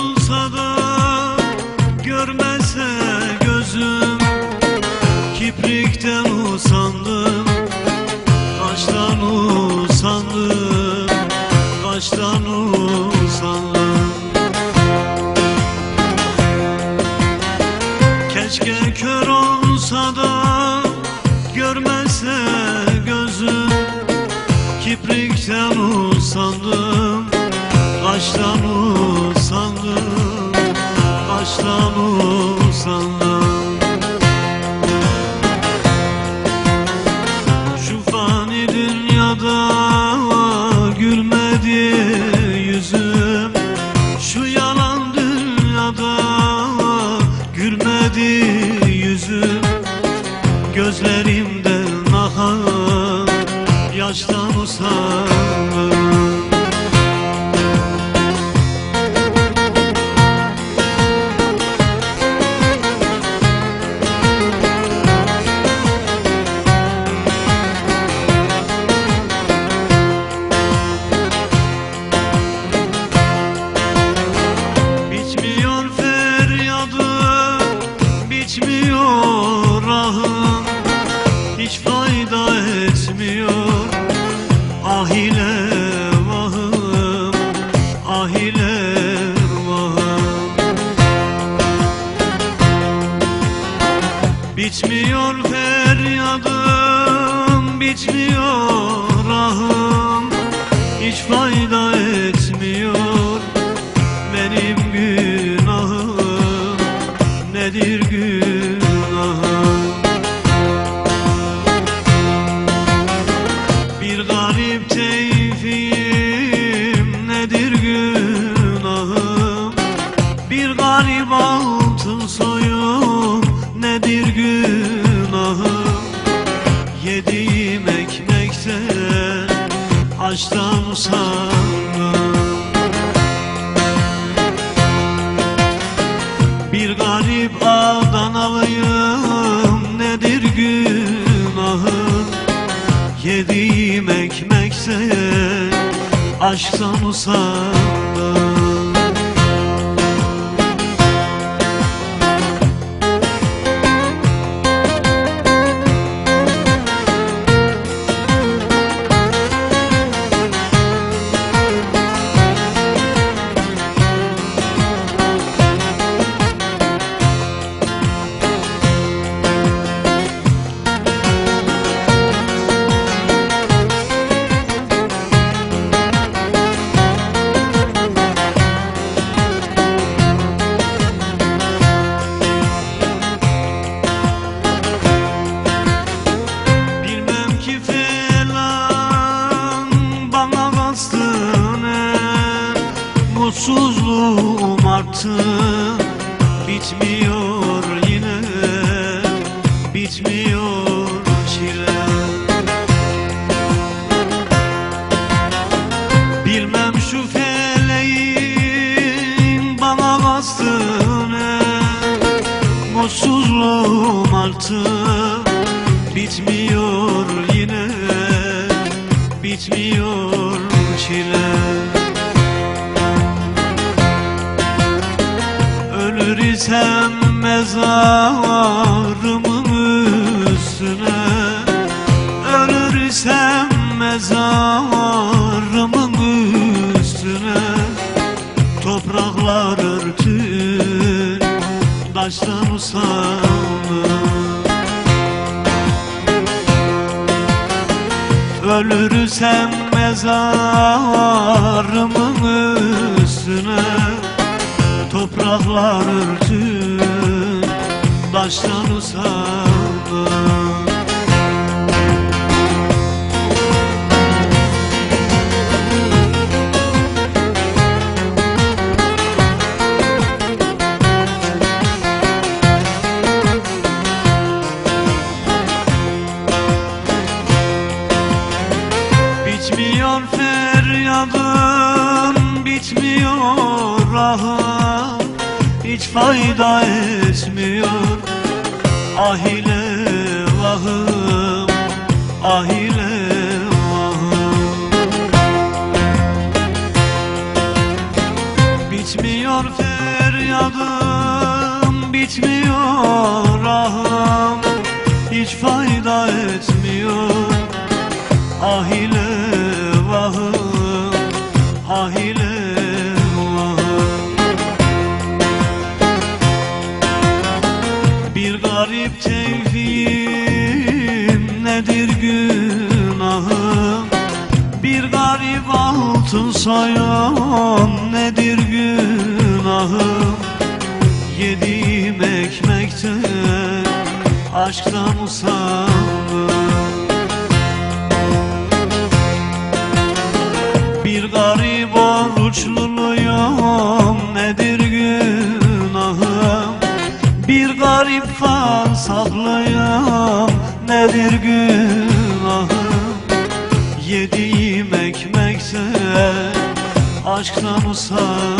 olsa da görmese gözüm. Kiprikten usandım, taştan usandım, taştan usandım. Keşke kör olsa da görmese gözüm. Kiprikten usandım, taştan usandım Kaçtan usandım Şu fani dünyada gülmedi yüzüm. Şu yalan dünyada gülmedi yüzüm. Gözlerimde nahar yaştan usandım Hiç fayda etmiyor. Ah ile vahım, ah ile vahım. Bitmiyor feryadım, bitmiyor ahım Hiç fayda etmiyor. Benim günahım Nedir günahım Bir garip Adanalıyım Nedir günahım Yediğim ekmekse Aşktan usandım Mutsuzluğum arttı bitmiyor yine Bitmiyor çile. Bilmem şu feleğin bana bastı ne. Mutsuzluğum arttı Bitmiyor yine Bitmiyor çile İsem mezarımın üstüne Ölür isem mezarımın üstüne. Topraklar örtün Taştan usandım Ölürsem mezarımın üstüne Topraklar örtün Taştan usandım hiç fayda etmiyor. Ah ile vahım, ah ile vahım. Bitmiyor feryadım, bitmiyor ahım. Hiç fayda etmiyor. Ah ile vahım, ah ile garip altın sayan nedir günahım? Yediğim ekmekten aşktan usandım Bir garip oruçluluyum nedir günahım? Bir garip fansaklıyım nedir günahım Yediğim ekmekte aşktan usandım